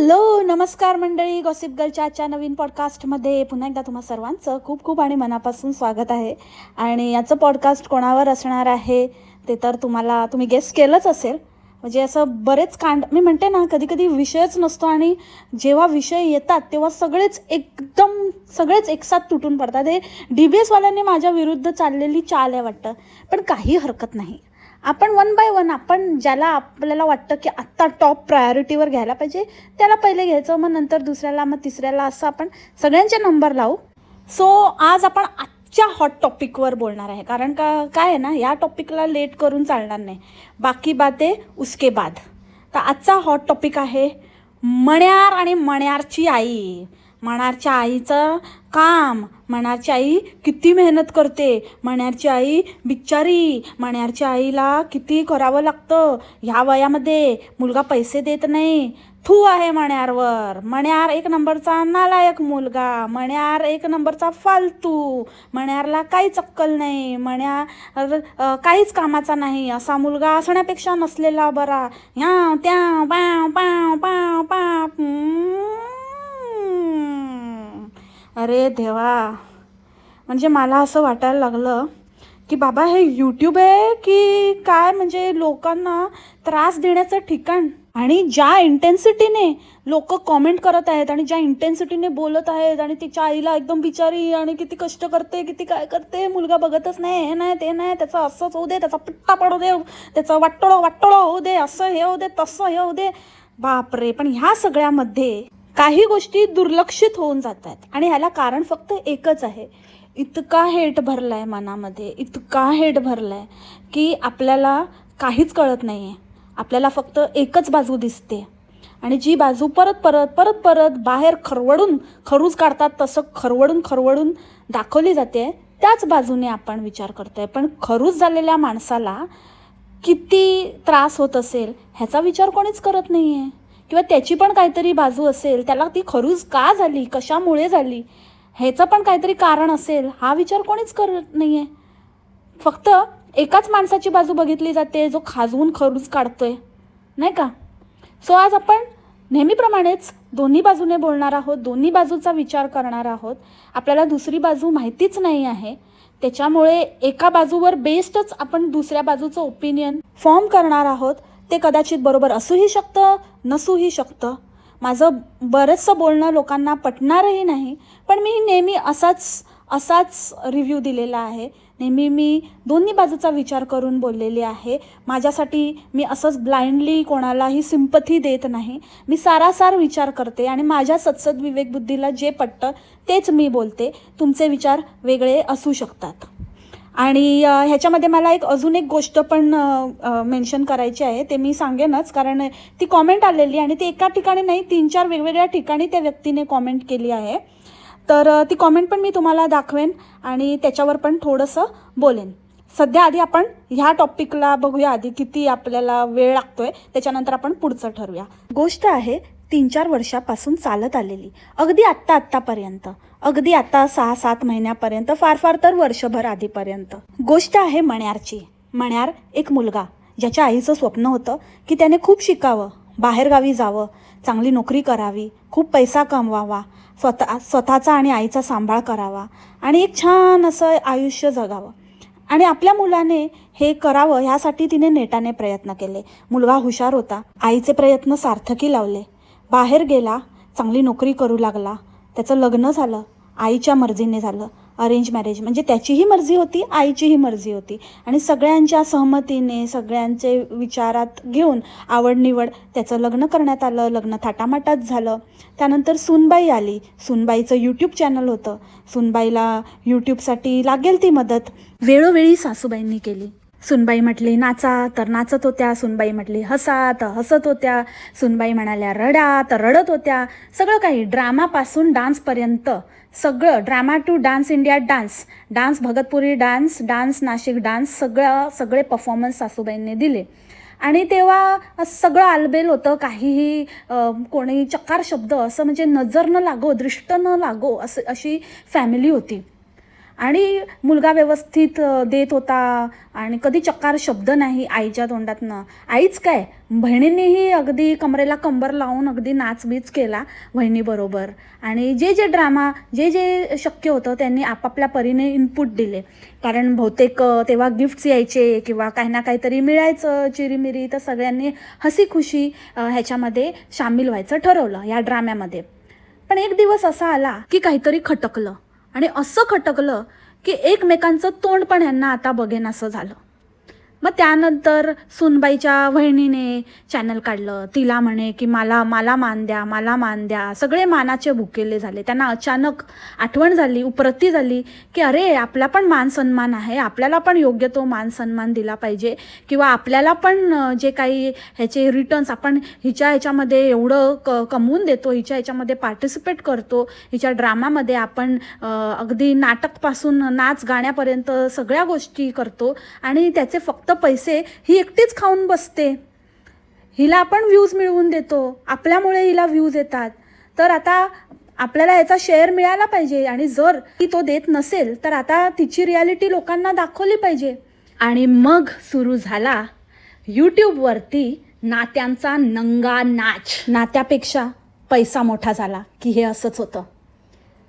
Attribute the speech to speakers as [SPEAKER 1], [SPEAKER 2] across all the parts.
[SPEAKER 1] Hello नमस्कार मंडळी gossip गर्लच्या आजच्या नवीन पॉडकास्टमध्ये पुन्हा एकदा तुम्हा सर्वांचं खूप खूप आणि मनापासून स्वागत आहे. आणि याचं पॉडकास्ट कोणावर असणार आहे ते तर तुम्हाला तुम्ही गेस केलंच असेल. म्हणजे असं बरेच कांड मी म्हणते ना कधी कधी विषयच नसतो आणि जेव्हा विषय येतात तेव्हा सगळेच एकदम सगळेच एकसाथ तुटून पडतात. हे डी बी एसवाल्यांनी माझ्या विरुद्ध चाललेली चाल आहे वाटतं. पण काही हरकत नाही. आपण वन बाय वन आपण ज्याला आपल्याला वाटतं की आत्ता टॉप प्रायोरिटीवर घ्यायला पाहिजे त्याला पहिले घ्यायचं मग नंतर दुसऱ्याला मग तिसऱ्याला असं आपण सगळ्यांचे नंबर लावू. सो आज आपण आजच्या हॉट टॉपिकवर बोलणार आहे. कारण का काय आहे ना या टॉपिकला लेट करून चालणार नाही. बाकी बाते उसके बाद. तर आजचा हॉट टॉपिक आहे मण्यार आणि मण्यारची आई. मणारच्या आईचं काम. मणारची आई किती मेहनत करते. मण्यारची आई बिचारी मण्यारच्या आईला किती करावं लागतं. ह्या वयामध्ये मुलगा पैसे देत नाही. थू आहे मण्यारवर मण्यार एक नंबरचा नालायक मुलगा. मण्यार एक नंबरचा फालतू. मण्यारला काही चक्कल नाही. मण्यार काहीच कामाचा नाही. असा मुलगा असण्यापेक्षा नसलेला बरा. ह्या त्या पाव पाव पाव पाव अरे देवा. म्हणजे मला असं वाटायला लागलं की बाबा हे यूट्यूब आहे की काय? म्हणजे लोकांना त्रास देण्याचं ठिकाण. आणि ज्या इंटेन्सिटीने लोक कॉमेंट करत आहेत आणि ज्या इंटेन्सिटीने बोलत आहेत आणि तिच्या आईला एकदम बिचारी आणि किती कष्ट करते किती काय करते मुलगा बघतच नाही हे नाही ते नाही त्याचं असंच होऊ दे त्याचा पिट्टा पडू दे त्याचा वाटोळं वाटोळं होऊ दे असं हे होऊ दे तसं हे होऊ दे. बापरे पण ह्या सगळ्यामध्ये काही गोष्टी दुर्लक्षित होऊन जात आहेत आणि ह्याला कारण फक्त एकच आहे. इतका हेट भरलाय मनामध्ये इतका हेट भरलाय की आपल्याला काहीच कळत नाही आहे आपल्याला फक्त एकच बाजू दिसते. आणि जी बाजू परत परत परत परत बाहेर खरवडून खरूज काढतात तसं खरवडून खरवडून दाखवली जाते त्याच बाजूने आपण विचार करतोय. पण खरूज झालेल्या माणसाला किती त्रास होत असेल ह्याचा विचार कोणीच करत नाही आहे किंवा त्याची पण काहीतरी बाजू असेल त्याला ती खरूज का झाली कशामुळे झाली ह्याचं पण काहीतरी कारण असेल हा विचार कोणीच करत नाही आहे फक्त एकाच माणसाची बाजू बघितली जाते जो खाजवून खरूज काढतोय नाही का? सो आज आपण नेहमीप्रमाणेच दोन्ही बाजूने बोलणार आहोत दोन्ही बाजूचा विचार करणार आहोत. आपल्याला दुसरी बाजू माहितीच नाही आहे. त्याच्यामुळे एका बाजूवर बेस्टच आपण दुसऱ्या बाजूचं ओपिनियन फॉर्म करणार आहोत. ते कदाचित बरोबर असूही शकतं नसूही शकतं. माझं बरंचसं बोलणं लोकांना पटणारही नाही पण मी नेहमी असाच असाच रिव्ह्यू दिलेला आहे. नेहमी मी दोन्ही बाजूचा विचार करून बोललेली आहे. माझ्यासाठी मी असंच ब्लाइंडली कोणालाही सिंपथी देत नाही. मी सारासार विचार करते आणि माझ्या सत्सद विवेकबुद्धीला जे पटतं तेच मी बोलते. तुमचे विचार वेगळे असू शकतात. आणि ह्याच्यामध्ये मला एक अजून एक गोष्ट पण मेन्शन करायची आहे ते मी सांगेनच कारण ती कॉमेंट आलेली आणि ती एका ठिकाणी नाही तीन चार वेगवेगळ्या ठिकाणी त्या व्यक्तीने कॉमेंट केली आहे. तर ती कॉमेंट पण मी तुम्हाला दाखवेन आणि त्याच्यावर पण थोडंसं बोलेन. सध्या आधी आपण ह्या टॉपिकला बघूया आधी किती आपल्याला वेळ लागतोय त्याच्यानंतर आपण पुढचं ठरवूया. गोष्ट आहे तीन चार वर्षापासून चालत आलेली. अगदी आत्ता आत्तापर्यंत. अगदी आता सहा सात महिन्यापर्यंत फार फार तर वर्षभर आधीपर्यंत. गोष्ट आहे मण्यारची. मण्यार एक मुलगा ज्याच्या आईचं स्वप्न होतं की त्याने खूप शिकावं बाहेरगावी जावं चांगली नोकरी करावी खूप पैसा कमवावा स्वतः स्वतःचा आणि आईचा सांभाळ करावा आणि एक छान असं आयुष्य जगावं. आणि आपल्या मुलाने हे करावं ह्यासाठी तिने नेटाने प्रयत्न केले. मुलगा हुशार होता आईचे प्रयत्न सार्थकी लावले. बाहेर गेला चांगली नोकरी करू लागला त्याचं लग्न झालं आईच्या मर्जीने झालं अरेंज मॅरेज म्हणजे त्याचीही मर्जी होती आईचीही मर्जी होती. आणि सगळ्यांच्या सहमतीने सगळ्यांचे विचारात घेऊन आवडनिवड त्याचं लग्न करण्यात आलं लग्न थाटामाटात झालं. त्यानंतर सुनबाई आली. सुनबाईचं यूट्यूब चॅनल होतं. सुनबाईला यूट्यूबसाठी लागेल ती मदत. वेळोवेळी सासूबाईंनी केली. सुनबाई म्हटली नाचा. तर नाचत होत्या. सुनबाई म्हटली हसा. तर हसत होत्या. सुनबाई म्हणाल्या रडा. तर रडत होत्या. सगळं काही ड्रामापासून डान्सपर्यंत सगळं drama to dance India dance. Dance Bhagatpuri dance dance Nashik dance सगळं सगळे परफॉर्मन्स सासूबाईंनी दिले. आणि तेव्हा सगळं आलबेल होतं. काहीही कोणी चकार शब्द असं म्हणजे नजर न लागो दृष्ट न लागो असं अशी फॅमिली होती. आणि मुलगा व्यवस्थित देत होता आणि कधी चक्कार शब्द नाही आईच्या तोंडातनं. आईच काय? बहिणींनीही अगदी कमरेला कंबर लावून अगदी नाचबीच केला बहिणीबरोबर. आणि जे जे ड्रामा जे जे शक्य होतं त्यांनी आपापल्या परीने इनपुट दिले. कारण बहुतेक तेव्हा गिफ्ट्स यायचे किंवा काही ना काहीतरी मिळायचं चिरीमिरी तर सगळ्यांनी हसी खुशी ह्याच्यामध्ये सामील व्हायचं ठरवलं या ड्राम्यामध्ये. पण एक दिवस असा आला की काहीतरी खटकलं. आणि असं खटकलं की एकमेकांचं तोंड पण ह्यांना आता बघेन असं झालं. मग त्यानंतर सुनबाईच्या वहिनीने चॅनल काढलं. तिला म्हणे की मला मला मान द्या मला मान द्या. सगळे मानाचे भुकेले झाले. त्यांना अचानक आठवण झाली उपरती झाली की अरे आपला पण मान सन्मान आहे. आपल्याला पण योग्य तो मान सन्मान दिला पाहिजे. किंवा आपल्याला पण जे काही ह्याचे रिटर्न्स आपण हिच्या ह्याच्यामध्ये एवढं क कमवून देतो हिच्या ह्याच्यामध्ये पार्टिसिपेट करतो हिच्या ड्रामामध्ये आपण अगदी नाटकपासून नाच गाण्यापर्यंत सगळ्या गोष्टी करतो आणि त्याचे फक्त पैसे ही एकटीच खाऊन बसते. हिला आपण व्ह्यूज मिळवून देतो. आपल्यामुळे हिला व्ह्यूज येतात. तर आता आपल्याला याचा शेअर मिळाला पाहिजे आणि जर ती तो देत नसेल तर आता तिची रियालिटी लोकांना दाखवली पाहिजे. आणि मग सुरू झाला यूट्यूबवरती नात्यांचा नंगा नाच. नात्यापेक्षा पैसा मोठा झाला की हे असंच होतं.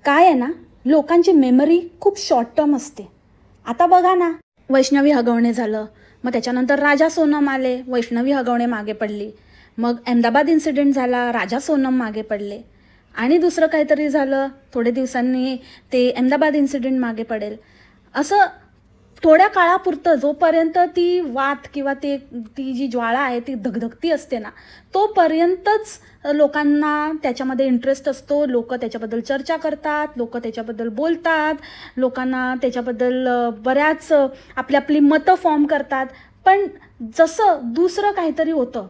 [SPEAKER 1] काय आहे ना लोकांची मेमरी खूप शॉर्ट टर्म असते. आता बघा ना वैष्णवी हगवणे झालं. मग त्याच्यानंतर राजा सोनम आले. वैष्णवी हगवणे मागे पडली. मग अहमदाबाद इन्सिडेंट झाला. राजा सोनम मागे पडले. आणि दुसरं काहीतरी झालं. थोडे दिवसांनी ते अहमदाबाद इन्सिडेंट मागे पडेल. असं थोड्या काळापुरतं जोपर्यंत ती वात किंवा ते ती जी ज्वाळा आहे ती धगधगती असते ना तोपर्यंतच लोकांना त्याच्यामध्ये इंटरेस्ट असतो. लोक त्याच्याबद्दल चर्चा करतात लोक त्याच्याबद्दल बोलतात लोकांना त्याच्याबद्दल बऱ्याच आपली आपली मतं फॉर्म करतात. पण जसं दुसरं काहीतरी होतं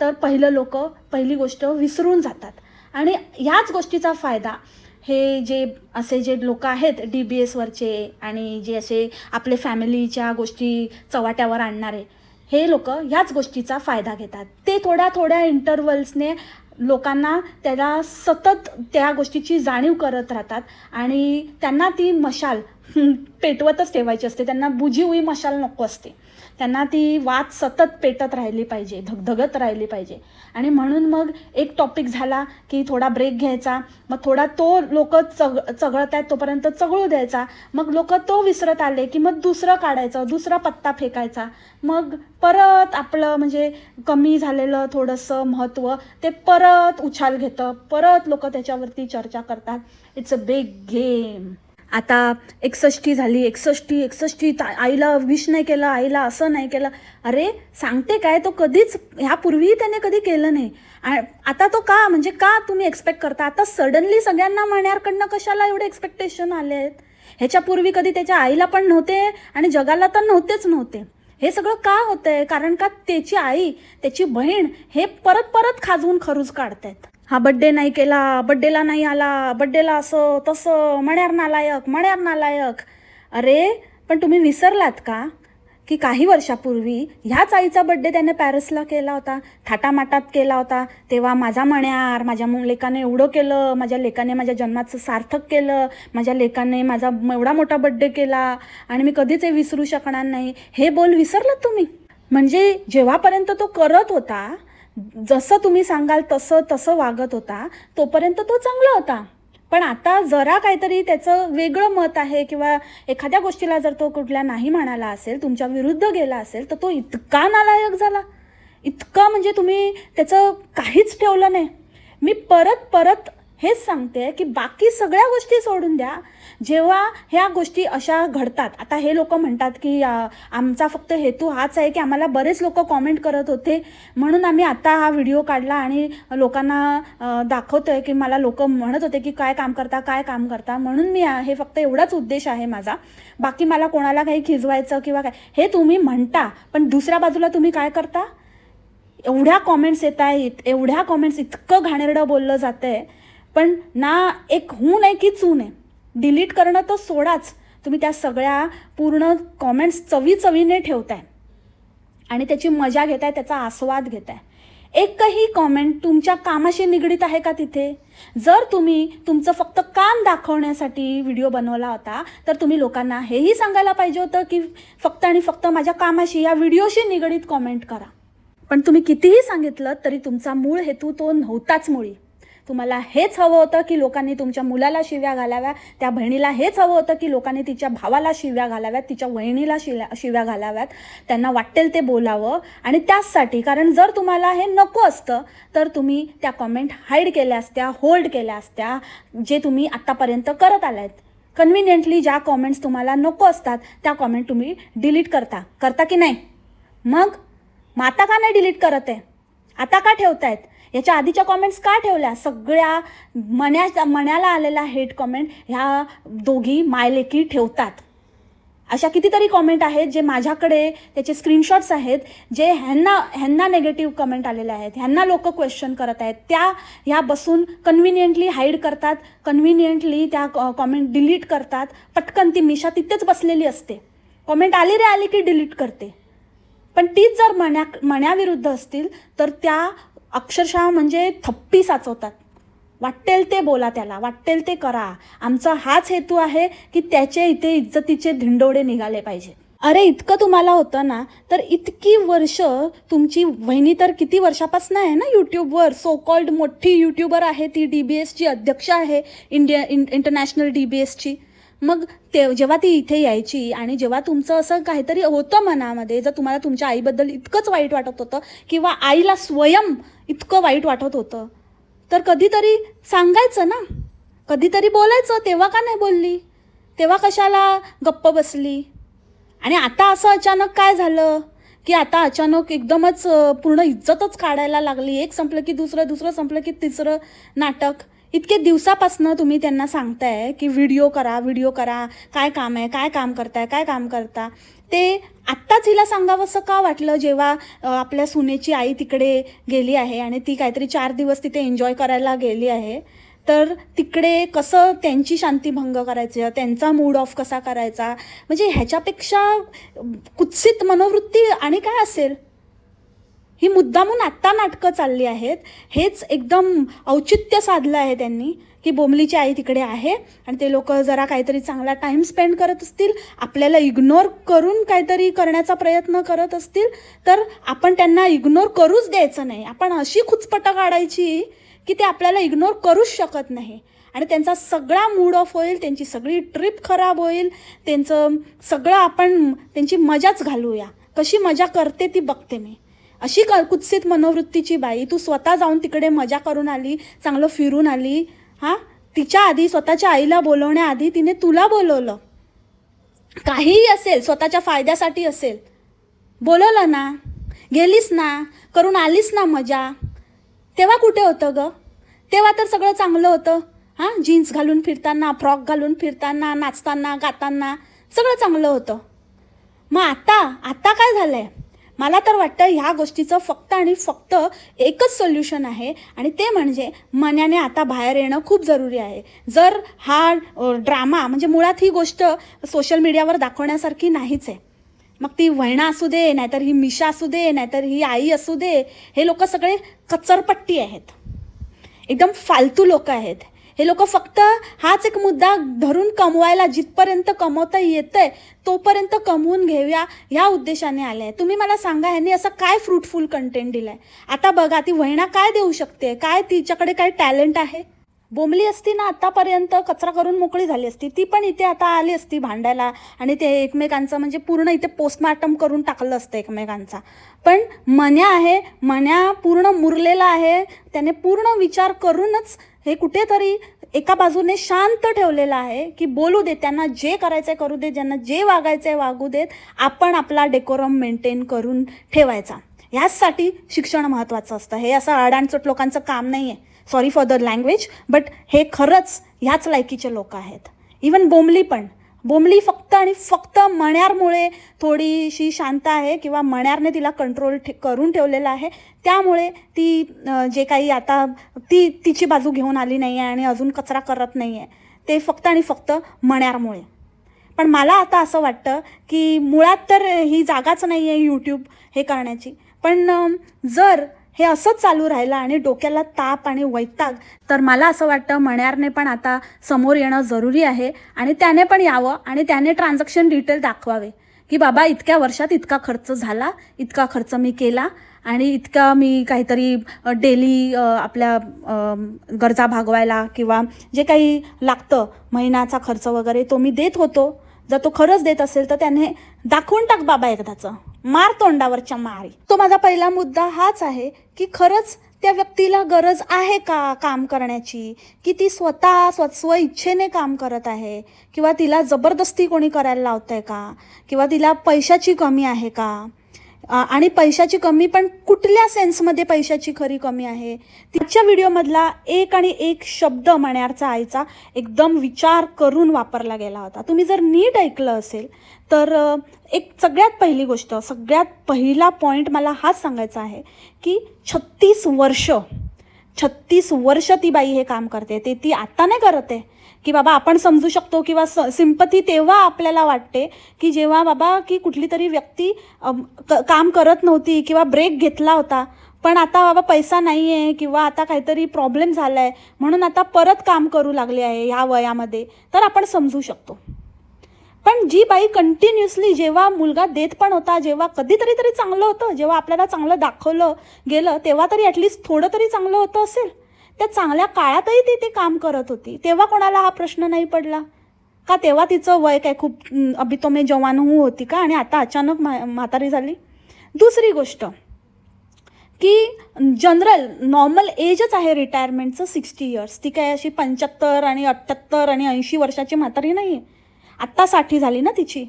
[SPEAKER 1] तर पहिलं लोक पहिली गोष्ट विसरून जातात. आणि ह्याच गोष्टीचा फायदा हे जे असे जे लोक आहेत डी बी एसवरचे आणि जे असे आपले फॅमिलीच्या गोष्टी चव्हाट्यावर आणणारे हे लोक ह्याच गोष्टीचा फायदा घेतात. ते थोड्या थोड्या इंटरवल्सने लोकांना त्याला सतत त्या गोष्टीची जाणीव करत राहतात आणि त्यांना ती मशाल पेटवतच ठेवायची असते. त्यांना बुजी हुई मशाल नको असते. त्यांना ती वाद सतत पेटत राहिली पाहिजे धगधगत राहिली पाहिजे. आणि म्हणून मग एक टॉपिक झाला की थोडा ब्रेक घ्यायचा मग थोडा तो लोक चग चघळत आहेत तोपर्यंत चघळू द्यायचा. मग लोक तो विसरत आले की मग दुसरं काढायचं दुसरा पत्ता फेकायचा. मग परत आपलं म्हणजे कमी झालेलं थोडंसं महत्त्व ते परत उछाल घेतं. परत लोक त्याच्यावरती चर्चा करतात. इट्स अ बिग गेम आता एकसष्टी झाली एकसष्टी एकसष्टी ता- आईला विश नाही केलं आईला असं नाही केलं. अरे सांगते काय? तो कधीच ह्यापूर्वीही त्याने कधी केलं नाही. आता तो का? म्हणजे का तुम्ही एक्सपेक्ट करता? आता सडनली सगळ्यांना म्हणण्याकडनं कशाला एवढे एक्सपेक्टेशन आले आहेत? ह्याच्यापूर्वी कधी त्याच्या आईला पण नव्हते आणि जगाला तर नव्हतेच नव्हते. हे सगळं का होतंय? कारण का त्याची आई त्याची बहीण हे परत परत खाजवून खरूज काढतायत. हा बड्डे नाही केला बड्डेला नाही आला बड्डेला असं तसं मण्यार नालायक मण्यार नालायक. अरे पण तुम्ही विसरलात का? की काही वर्षापूर्वी ह्याच आईचा बड्डे त्याने पॅरिसला केला होता थाटामाटात केला होता. तेव्हा माझा मण्यार माझ्या लेकाने एवढं केलं माझ्या लेकाने माझ्या जन्माचं सार्थक केलं माझ्या लेकाने माझा एवढा मोठा बड्डे केला. आणि मी कधीच हे विसरू शकणार नाही. हे बोल विसरलात तुम्ही? म्हणजे जेव्हापर्यंत तो करत होता जसं तुम्ही सांगाल तसं तसं वागत होता तोपर्यंत तो चांगला होता. पण आता जरा काहीतरी त्याचं वेगळं मत आहे किंवा एखाद्या गोष्टीला जर तो कुठल्या नाही म्हणाला असेल तुमच्या विरुद्ध गेला असेल तर तो इतका नालायक झाला. इतका म्हणजे तुम्ही त्याचं काहीच ठेवलं नाही. मी परत परत हेच सांगते की बाकी सगळ्या गोष्टी सोडून द्या. जेव्हा ह्या गोष्टी अशा घडतात आता हे लोक म्हणतात की आमचा फक्त हेतू हाच आहे की आम्हाला बरेच लोक कॉमेंट करत होते. म्हणून आम्ही आता हा व्हिडिओ काढला आणि लोकांना दाखवतोय की मला लोक म्हणत होते की काय काम करता काय काम करता. म्हणून मी हे फक्त एवढाच उद्देश आहे माझा. बाकी मला कोणाला काही खिजवायचं किंवा काय हे तुम्ही म्हणता पण दुसऱ्या बाजूला तुम्ही काय करता? एवढ्या कॉमेंट्स येत आहेत एवढ्या कॉमेंट्स इतकं घाणेरडं बोललं जातं आहे पण ना एक हून आहे की चून आहे डिलीट करणं तर सोडाच. तुम्ही त्या सगळ्या पूर्ण कॉमेंट्स चवी चवीने ठेवताय. आणि त्याची मजा घेताय त्याचा आस्वाद घेताय. एकही कॉमेंट तुमच्या कामाशी निगडीत आहे का तिथे? जर तुम्ही तुमचं फक्त काम दाखवण्यासाठी व्हिडिओ बनवला होता तर तुम्ही लोकांना हेही सांगायला पाहिजे होतं की फक्त आणि फक्त माझ्या कामाशी या व्हिडिओशी निगडीत कॉमेंट करा. पण तुम्ही कितीही सांगितलं तरी तुमचा मूळ हेतू तो नव्हताच मुळी. तुम्हाला हेच हवं होतं की लोकांनी तुमच्या मुलाला शिव्या घालाव्या त्या बहिणीला हेच हवं होतं की लोकांनी तिच्या भावाला शिव्या घालाव्यात तिच्या वहिनीला शिव्या शिव्या घालाव्यात. त्यांना वाटेल ते बोलावं आणि त्याचसाठी कारण जर तुम्हाला हे नको असतं तर तुम्ही त्या कॉमेंट हाईड केल्या असत्या होल्ड केल्या असत्या जे तुम्ही आत्तापर्यंत करत आलात कन्व्हिनियंटली ज्या कॉमेंट्स तुम्हाला नको असतात त्या कॉमेंट तुम्ही डिलीट करता. करता की नाही? मग मग आता का नाही डिलीट करत आहे? आता का ठेवतायत? याच्या आधीच्या कॉमेंट्स का ठेवल्या? सगळ्या मन्या मण्याला आलेला हेट कॉमेंट ह्या दोघी मायलेकी ठेवतात. अशा कितीतरी कॉमेंट आहेत जे माझ्याकडे त्याचे स्क्रीनशॉट्स आहेत जे ह्यांना ह्यांना नेगेटिव्ह कमेंट आलेले आहेत. ह्यांना लोक क्वेश्चन करत आहेत. त्या ह्या बसून कन्व्हिनियंटली हाईड करतात कन्व्हिनियंटली त्या कॉमेंट डिलीट करतात. पटकन ती मिशा तिथेच बसलेली असते. कॉमेंट आली रे आली की डिलीट करते. पण तीच जर मण्या मण्याविरुद्ध असतील तर त्या अक्षरशः म्हणजे थप्पी साचवतात. वाटेल ते बोला त्याला वाटेल ते करा. आमचा हाच हेतू आहे की त्याचे इथे इज्जतीचे धिंडोडे निघाले पाहिजे अरे इतकं तुम्हाला होतं ना तर इतकी वर्ष तुमची वहिनी तर किती वर्षापासून आहे ना यूट्यूबवर सो कॉल्ड मोठी यूट्यूबर आहे ती डी बी एसची अध्यक्ष आहे इंडिया इंटरनॅशनल डी बी एसची मग ते जेव्हा ती इथे यायची आणि जेव्हा तुमचं असं काहीतरी होतं मनामध्ये जर तुम्हाला तुमच्या आईबद्दल इतकंच वाईट वाटत होतं किंवा आईला स्वयं इतकं वाईट वाटत होतं तर कधीतरी सांगायचं ना? कधीतरी बोलायचं तेव्हा का नाही बोलली? तेव्हा कशाला गप्प बसली? आणि आता असं अचानक काय झालं? की आता अचानक एकदमच पूर्ण इज्जतच काढायला लागली. एक संपलं की दुसरं दुसरं संपलं की तिसरं नाटक. इतके दिवसापासनं तुम्ही त्यांना सांगताय की व्हिडिओ करा व्हिडिओ करा काय काम आहे काय काम करताय काय काम करता. ते आत्ताच हिला सांगावंसं का वाटलं जेव्हा आपल्या सुनेची आई तिकडे गेली आहे आणि ती काहीतरी चार दिवस तिथे एन्जॉय करायला गेली आहे? तर तिकडे कसं त्यांची शांतीभंग करायचं? त्यांचा मूड ऑफ कसा करायचा? म्हणजे ह्याच्यापेक्षा कुत्सित मनोवृत्ती आणि काय असेल? ही मुद्दामून आत्ता नाटकं चालली आहेत. हेच एकदम औचित्य साधलं आहे त्यांनी की बोमलीची आई तिकडे आहे आणि ते लोक जरा काहीतरी चांगला टाईम स्पेंड करत असतील आपल्याला इग्नोर करून काहीतरी करण्याचा प्रयत्न करत असतील तर आपण त्यांना इग्नोर करूच द्यायचं नाही. आपण अशी खुचपटं काढायची की ते आपल्याला इग्नोर करूच शकत नाही. आणि त्यांचा सगळा मूड ऑफ होईल त्यांची सगळी ट्रिप खराब होईल त्यांचं सगळं आपण त्यांची मजाच घालूया. कशी मजा करते ती बघते मी. अशी क कुत्सित मनोवृत्तीची बाई तू स्वतः जाऊन तिकडे मजा करून आली चांगलं फिरून आली हां? तिच्या आधी स्वतःच्या आईला बोलवण्याआधी तिने तुला बोलवलं. काहीही असेल स्वतःच्या फायद्यासाठी असेल. बोलवलं ना गेलीस ना करून आलीस ना मजा. तेव्हा कुठे होतं ग? तेव्हा तर सगळं चांगलं होतं. हां? जीन्स घालून फिरताना फ्रॉक घालून फिरताना नाचताना गाताना सगळं चांगलं होतं. मग आता आता काय झालं आहे मला तर वाटतं ह्या गोष्टीचं फक्त आणि फक्त एकच सोल्युशन आहे. आणि ते म्हणजे मनाने आता बाहेर येणं खूप जरुरी आहे. जर हा ड्रामा म्हणजे मुळात ही गोष्ट सोशल मीडियावर दाखवण्यासारखी नाहीच आहे. मग ती वहिणा असू दे नाहीतर ही मिशा असू दे नाहीतर ही आई असू दे हे लोक सगळे कचरपट्टी आहेत. एकदम फालतू लोक आहेत. हे लोक फक्त हाच एक मुद्दा धरून कमवायला जिथपर्यंत कमवता येतंय तोपर्यंत कमवून घेऊया ह्या उद्देशाने आले आहे तुम्ही मला सांगा ह्यांनी असं काय फ्रुटफुल कंटेंट दिलंय? आता बघा ती वहिणा काय देऊ शकते? काय तिच्याकडे काय टॅलेंट आहे? बोंबली असती ना आतापर्यंत कचरा करून मोकळी झाली असती. ती पण इथे आता आली असती भांडायला आणि ते एकमेकांचं म्हणजे पूर्ण इथे पोस्टमार्टम करून टाकलं असतं एकमेकांचा. पण मन्या आहे मन्या पूर्ण मुरलेला आहे त्याने पूर्ण विचार करूनच हे कुठेतरी एका बाजूने शांत ठेवलेलं आहे की बोलू दे त्यांना जे करायचं करू दे ज्यांना जे वागायचं आहे वागू देत आपण आपला डेकोरम मेंटेन करून ठेवायचा. ह्याचसाठी शिक्षण महत्त्वाचं असतं. हे असं अडाणचट लोकांचं काम नाही आहे sorry for the language but हे खरंच ह्याच लायकीचे लोक आहेत. इवन बोंबली पण. बोंबली फक्त आणि फक्त मण्यारमुळे थोडीशी शांत आहे किंवा मण्यारने तिला कंट्रोल ठे करून ठेवलेलं आहे. त्यामुळे ती जे काही आता ती तिची बाजू घेऊन आली नाही आहे आणि अजून कचरा करत नाही आहे ते फक्त आणि फक्त मण्यारमुळे. पण मला आता असं वाटतं की मुळात तर ही जागाच नाही आहे यूट्यूब हे करण्याची. पण जर हे असंच चालू राहिलं आणि डोक्याला ताप आणि वैताग. तर मला असं वाटतं मण्यारने पण आता समोर येणं जरुरी आहे आणि त्याने पण यावं आणि त्याने ट्रान्झॅक्शन डिटेल दाखवावे. की बाबा इतक्या वर्षात इतका खर्च झाला इतका खर्च मी केला आणि इतका मी काहीतरी डेली आपल्या गरजा भागवायला किंवा जे काही लागतं महिन्याचा खर्च वगैरे तो मी देत होतो. जर तो खरंच देत असेल तर त्याने दाखवून टाक बाबा एकदाचं. मार तोंडावरच्या मारी. तो माझा पहिला मुद्दा हाच आहे की खरंच त्या व्यक्तीला गरज आहे का काम करण्याची? की ती स्वतः स्व स्व इच्छेने काम करत आहे? किंवा तिला जबरदस्ती कोणी करायला लावतंय का? किंवा तिला पैशाची कमी आहे का? आणि पैशाची कमी पण कुठल्या सेन्समध्ये पैशाची खरी कमी आहे? तिच्या व्हिडिओमधला एक आणि एक शब्द मण्यारचा आईचा एकदम विचार करून वापरला गेला होता. तुम्ही जर नीट ऐकलं असेल तर एक सगळ्यात पहिली गोष्ट सगळ्यात पहिला पॉईंट मला हाच सांगायचा आहे की छत्तीस वर्ष छत्तीस वर्ष ती बाई हे काम करते. ते ती आत्ता नाही करत आहे. की बाबा आपण समजू शकतो किंवा स सिंपती तेव्हा आपल्याला वाटते की जेव्हा बाबा की कुठली तरी व्यक्ती क काम करत नव्हती किंवा ब्रेक घेतला होता पण आता बाबा पैसा नाही आहे किंवा आता काहीतरी प्रॉब्लेम झाला आहे म्हणून आता परत काम करू लागले आहे ह्या वयामध्ये तर आपण समजू शकतो. पण जी बाई कंटिन्युअसली जेव्हा मुलगा देत पण होता जेव्हा कधीतरी तरी चांगलं होतं जेव्हा आपल्याला चांगलं दाखवलं गेलं तेव्हा तरी ॲटलिस्ट थोडं तरी चांगलं होतं असेल. त्या चांगल्या काळातही ती ते काम करत होती. तेव्हा कोणाला हा प्रश्न नाही पडला? का तेव्हा तिचं वय काय खूप अभि तो मी जवान हू होती का? आणि आता अचानक मा म्हातारी झाली. दुसरी गोष्ट की जनरल नॉर्मल एजच आहे रिटायरमेंटचं सिक्स्टी इयर्स. ती काय अशी पंच्याहत्तर आणि अठ्ठ्याहत्तर आणि ऐंशी वर्षाची म्हातारी नाही आहे आत्ता साठी झाली ना तिची.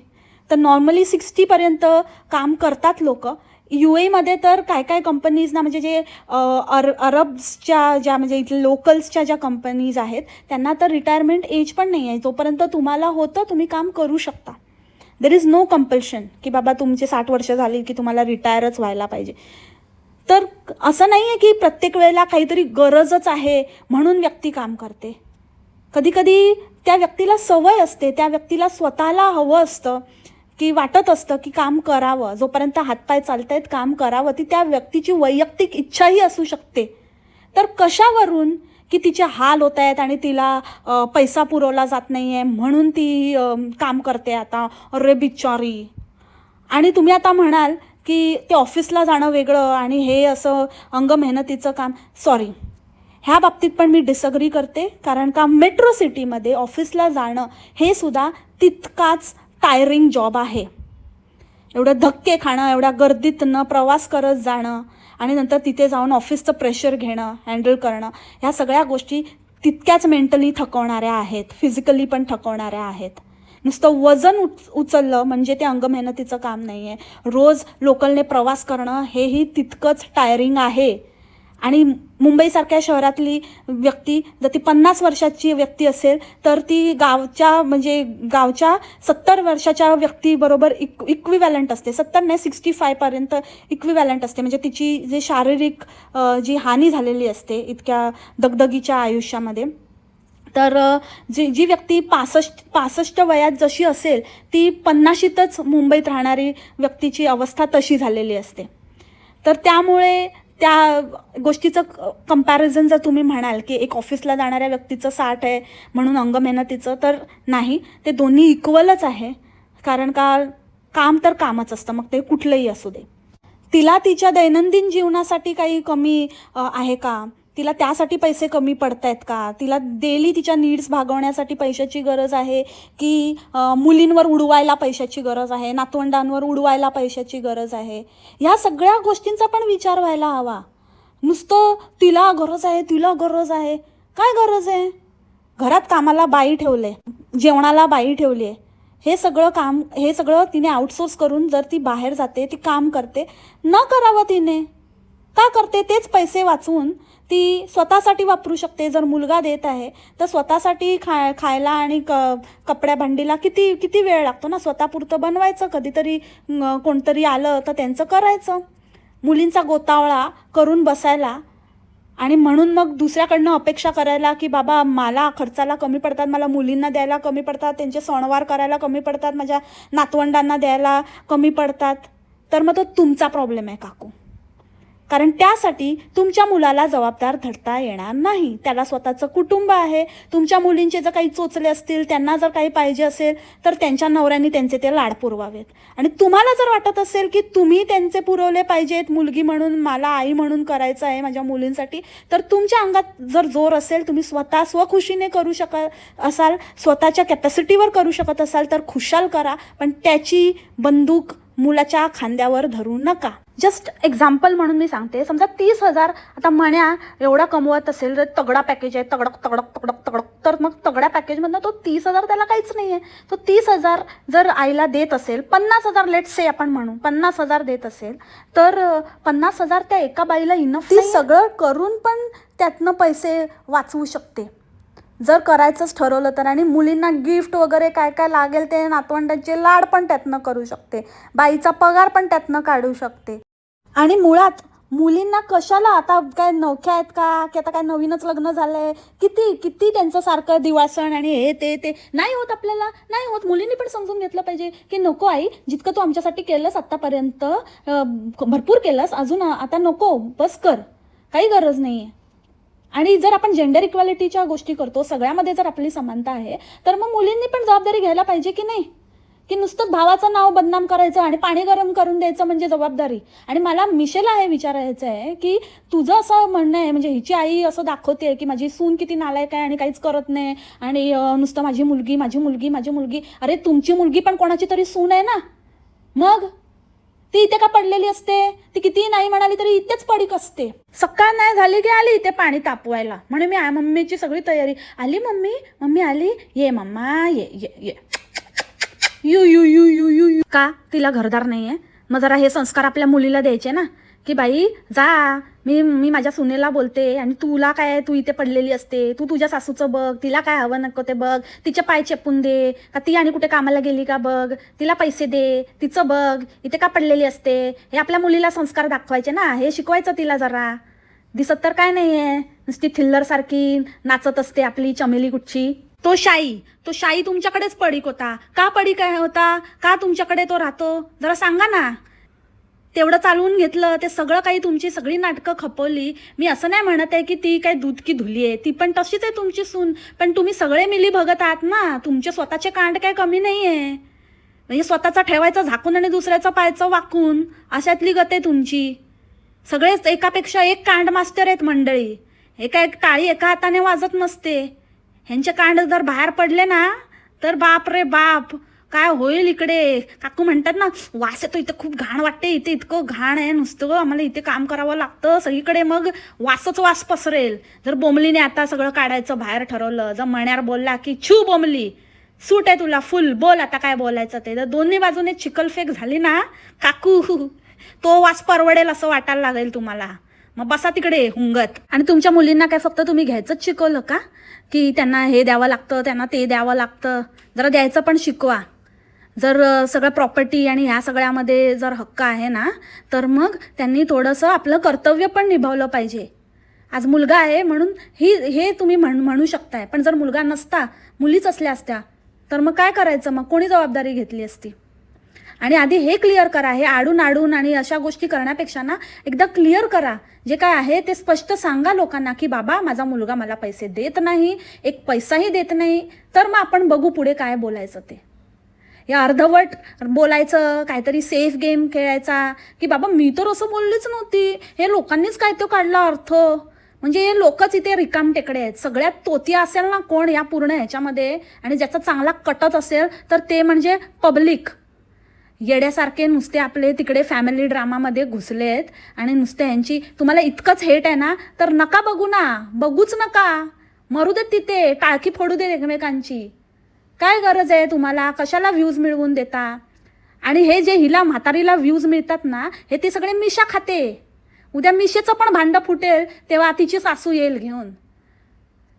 [SPEAKER 1] तर नॉर्मली सिक्स्टीपर्यंत काम करतात लोक. यू एमध्ये तर काय काय कंपनीजना म्हणजे जे अर अरब्सच्या ज्या म्हणजे इथले लोकल्सच्या ज्या कंपनीज आहेत त्यांना तर रिटायरमेंट एज पण नाही आहे. जोपर्यंत तुम्हाला होतं तुम्ही काम करू शकता. देर इज नो कंपल्शन की बाबा तुमचे साठ वर्ष झाली की तुम्हाला रिटायरच व्हायला पाहिजे. तर असं नाही आहे की प्रत्येक वेळेला काहीतरी गरजच आहे म्हणून व्यक्ती काम करते. कधीकधी त्या व्यक्तीला सवय असते त्या व्यक्तीला स्वतःला हवं असतं. की वाटत असतं की काम करावं. जोपर्यंत हातपाय चालतायत काम करावं. ती त्या व्यक्तीची वैयक्तिक इच्छाही असू शकते. तर कशावरून की तिचे हाल होत आहेत आणि तिला पैसा पुरवला जात नाही आहे म्हणून ती काम करते आता? अरे बिचारी. आणि तुम्ही आता म्हणाल की ते ऑफिसला जाणं वेगळं आणि हे असं अंग मेहनतीचं काम. सॉरी. ह्या बाबतीत पण मी डिसअग्री करते. कारण का मेट्रो सिटीमध्ये ऑफिसला जाणं हे सुद्धा तितकाच टायरिंग जॉब आहे. एवढं धक्के खाणं एवढ्या गर्दीत न प्रवास करत जाणं आणि नंतर तिथे जाऊन ऑफिसचं प्रेशर घेणं हँडल करणं ह्या सगळ्या गोष्टी तितक्याच मेंटली थकवणाऱ्या आहेत फिजिकली पण थकवणाऱ्या आहेत. नुसतं वजन उच उचललं म्हणजे ते अंग मेहनतीचं काम नाही आहे रोज लोकलने प्रवास करणं हेही तितकंच टायरिंग आहे. आणि मुंबईसारख्या शहरातली व्यक्ती जर ती पन्नास वर्षाची व्यक्ती असेल तर ती गावच्या म्हणजे गावच्या सत्तर वर्षाच्या व्यक्तीबरोबर इक इक्विवॅलंट असते. सत्तर नाही सिक्स्टी फायपर्यंत इक्विवॅलंट असते. म्हणजे तिची जे शारीरिक जी हानी झालेली असते इतक्या दगदगीच्या आयुष्यामध्ये तर जी जी व्यक्ती पासष्ट पासष्ट वयात जशी असेल ती पन्नाशीतच मुंबईत राहणारी व्यक्तीची अवस्था तशी झालेली असते. तर त्यामुळे त्या गोष्टीचं कंपॅरिझन जर तुम्ही म्हणाल की एक ऑफिसला जाणाऱ्या व्यक्तीचं साठ आहे म्हणून अंग मेहनतीचं तर नाही ते दोन्ही इक्वलच आहे. कारण का काम तर कामच असतं मग ते कुठलंही असू दे. तिला तिच्या दैनंदिन जीवनासाठी काही कमी आहे का? तिला त्यासाठी पैसे कमी पडत आहेत का? तिला डेली तिच्या नीड्स भागवण्यासाठी पैशाची गरज आहे की मुलींवर उडवायला पैशाची गरज आहे नातवंडांवर उडवायला पैशाची गरज आहे? ह्या सगळ्या गोष्टींचा पण विचार व्हायला हवा. नुसतं तिला गरज आहे तिला गरज आहे. काय गरज आहे? घरात कामाला बाई ठेवले जेवणाला बाई ठेवली आहे. हे सगळं काम हे सगळं तिने आउटसोर्स करून जर ती बाहेर जाते ती काम करते न करावं तिने. का करते? तेच पैसे वाचवून ती स्वतःसाठी वापरू शकते. जर मुलगा देत आहे तर स्वतःसाठी खा खायला आणि क कपड्या भांडीला किती किती वेळ लागतो ना? स्वतःपुरतं बनवायचं कधीतरी कोणतरी आलं तर त्यांचं करायचं. मुलींचा गोतावळा करून बसायला आणि म्हणून मग दुसऱ्याकडनं अपेक्षा करायला की बाबा मला खर्चाला कमी पडतात मला मुलींना द्यायला कमी पडतात त्यांचे सणवार करायला कमी पडतात माझ्या नातवंडांना द्यायला कमी पडतात. तर मग तो तुमचा प्रॉब्लेम आहे काकू. कारण त्यासाठी तुमच्या मुलाला जबाबदार धरता येणार नाही. त्याला स्वतःचं कुटुंब आहे. तुमच्या मुलींचे जर काही चोचले असतील त्यांना जर काही पाहिजे असेल तर त्यांच्या नवऱ्यांनी त्यांचे ते लाड पुरवावेत. आणि तुम्हाला जर वाटत असेल की तुम्ही त्यांचे पुरवले पाहिजेत मुलगी म्हणून मला आई म्हणून करायचं आहे माझ्या मुलींसाठी तर तुमच्या अंगात जर जोर असेल तुम्ही स्वतः स्वखुशीने करू शकत असाल स्वतःच्या कॅपॅसिटीवर करू शकत असाल तर खुशाल करा. पण त्याची बंदूक मुलाच्या खांद्यावर धरू नका. जस्ट एक्झाम्पल म्हणून मी सांगते. समजा तीस हजार आता मण्या एवढा कमवत असेल तर तगडा पॅकेज आहे. तगडक तगडक तगडक तगडक. तर मग तगड्या पॅकेजमधनं तो तीस हजार त्याला काहीच नाही आहे तो तीस हजार जर आईला देत असेल पन्नास हजार लेट से आपण म्हणू पन्नास हजार देत असेल तर पन्नास हजार त्या एका बाईला इनफ ती सगळं करून पण त्यातनं पैसे वाचवू शकते. जर करायचंच ठरवलं तर आणि मुलींना गिफ्ट वगैरे काय काय लागेल ते नातवंडांचे लाड पण त्यातनं करू शकते. बाईचा पगार पण त्यातनं काढू शकते. आणि मुळात मुलींना कशाला आता काय नवख्या आहेत का? की आता काय नवीनच लग्न झालंय? किती किती त्यांचं सारखं दिवासण आणि हे ते ते. नाही होत आपल्याला. नाही होत. मुलींनी पण समजून घेतलं पाहिजे की नको आई जितकं तू आमच्यासाठी केलंस आत्तापर्यंत भरपूर केलंस. अजून आता नको. बस कर. काही गरज नाही आहे आणि जर आपण जेंडर इक्वॅलिटीच्या गोष्टी करतो सगळ्यामध्ये जर आपली समानता आहे तर मग मुलींनी पण जबाबदारी घ्यायला पाहिजे की नाही? की नुसतं भावाचं नाव बदनाम करायचं आणि पाणी गरम करून द्यायचं म्हणजे जबाबदारी. आणि मला मिशेला हे विचारायचं आहे की तुझं असं म्हणणं आहे म्हणजे हिची आई असं दाखवते की माझी सून किती नालायक आहे आणि काहीच करत नाही आणि नुसतं माझी मुलगी माझी मुलगी माझी मुलगी. अरे तुमची मुलगी पण कोणाची तरी सून आहे ना? मग? ती इथे का पडलेली असते? ती किती नाही म्हणाली तरी इथेच पडीक असते. सकाळ नाही झाली की आली इथे पाणी तापवायला. म्हणून मी मम्मीची सगळी तयारी. आली मम्मी? मम्मी आली? ये मम्मा ये ये ये. यू यू यू यू यू यू. का? तिला घरदार नाही आहे मग जरा हे संस्कार आपल्या मुलीला द्यायचे ना. की बाई जा. मी मी माझ्या सुनेला बोलते आणि तुला काय तू इथे पडलेली असते. तू तुझ्या सासूचं बघ. तिला काय हवं नको ते बघ. तिचे पाय चेपून दे. का ती आणि कुठे कामाला गेली का बघ? तिला पैसे दे. तिचं बघ. इथे का पडलेली असते? हे आपल्या मुलीला संस्कार दाखवायचे ना. हे शिकवायचं तिला जरा. दिसत तर काय नाही आहे नुसती थिल्लरसारखी नाचत असते आपली चमेली कुठची तो शाई. तो शाई तुमच्याकडेच पडीक होता. का पडीक आहे होता? का तुमच्याकडे तो राहतो? जरा सांगा ना. तेवढं चालवून घेतलं ते सगळं काही तुमची सगळी नाटकं खपवली. मी असं नाही म्हणत आहे की ती काय दूध की धुली आहे ती पण तशीच आहे तुमची सून. पण तुम्ही सगळे मिली भगत आहात ना तुमचे स्वतःचे कांड काय कमी नाही आहे म्हणजे स्वतःचा ठेवायचा झाकून आणि दुसऱ्याचं पायचं वाकून अशातली गत आहे तुमची. सगळेच एकापेक्षा एक कांड मास्टर आहेत मंडळी. एका एक टाळी एका हाताने वाजत नसते. ह्यांचे कांड जर बाहेर पडले ना तर बाप रे बाप. काय होईल इकडे? काकू म्हणतात ना वास येतो इथं खूप घाण वाटते इथे इतकं घाण आहे नुसतं आम्हाला इथे काम करावं लागतं. सगळीकडे मग वासच वास पसरेल. जर बोंबलीने आता सगळं काढायचं बाहेर ठरवलं जर मण्यार बोलला की छू बोंबली सूट आहे तुला फुल बोल आता काय बोलायचं ते. जर दोन्ही बाजूने चिकलफेक झाली ना काकू तो वास परवडेल असं वाटायला लागेल तुम्हाला. मग बसा तिकडे हुंगत. आणि तुमच्या मुलींना काय फक्त तुम्ही घ्यायचंच शिकवलं का? की त्यांना हे द्यावं लागतं त्यांना ते द्यावं लागतं. जरा द्यायचं पण शिकवा. जर सगळं प्रॉपर्टी आणि ह्या सगळ्यामध्ये जर हक्क आहे ना तर मग त्यांनी थोडंसं आपलं कर्तव्य पण निभावलं पाहिजे. आज मुलगा आहे म्हणून ही हे तुम्ही म्हण म्हणू शकताय. पण जर मुलगा नसता मुलीच असल्या असत्या तर मग काय करायचं? मग कोणी जबाबदारी घेतली असती? आणि आधी हे क्लिअर करा हे आडून आडून आणि अशा गोष्टी करण्यापेक्षा ना एकदा क्लिअर करा. जे काय आहे ते स्पष्ट सांगा लोकांना की बाबा माझा मुलगा मला पैसे देत नाही एक पैसाही देत नाही. तर मग आपण बघू पुढे काय बोलायचं ते. हे अर्धवट बोलायचं काहीतरी सेफ गेम खेळायचा. की बाबा मी तर असं बोललीच नव्हती. हे लोकांनीच काय तो काढला अर्थ? म्हणजे हे लोकच इथे रिकाम टेकडे आहेत. सगळ्यात तोती असेल ना कोण या पूर्ण ह्याच्यामध्ये? आणि ज्याचा चांगला कटत असेल तर ते म्हणजे पब्लिक येड्यासारखे नुसते आपले तिकडे फॅमिली ड्रामामध्ये घुसले आहेत. आणि नुसते ह्यांची तुम्हाला इतकंच हेट आहे ना तर नका बघू ना. बघूच नका. मरू देत तिथे. टाळकी फोडू देत एकमेकांची. काय गरज आहे तुम्हाला? कशाला व्ह्यूज मिळवून देता? आणि हे जे हिला म्हातारीला व्ह्यूज मिळतात ना हे ते सगळे मिशा खाते. उद्या मिशेचं पण भांडं फुटेल तेव्हा तिची सासू येईल घेऊन.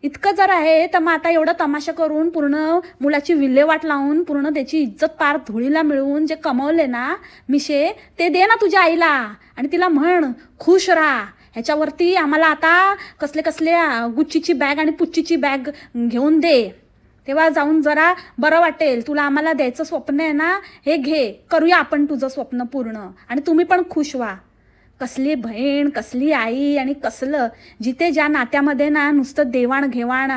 [SPEAKER 1] इतकं जर आहे तर मग आता एवढं तमाशा करून पूर्ण मुलाची विल्हेवाट लावून पूर्ण त्याची इज्जत पार धुळीला मिळवून जे कमवले ना मिशे ते दे ना तुझ्या आईला. आणि तिला म्हण खुश राहा. ह्याच्यावरती आम्हाला आता कसले कसले गुच्चीची बॅग आणि पुच्चीची बॅग घेऊन दे. तेव्हा जाऊन जरा बरं वाटेल. तुला आम्हाला द्यायचं स्वप्न आहे ना हे घे. करूया आपण तुझं स्वप्न पूर्ण. आणि तुम्ही पण खुश व्हा. कसली बहीण कसली आई आणि कसलं. जिथे ज्या नात्यामध्ये ना नुसतं देवाणघेवाण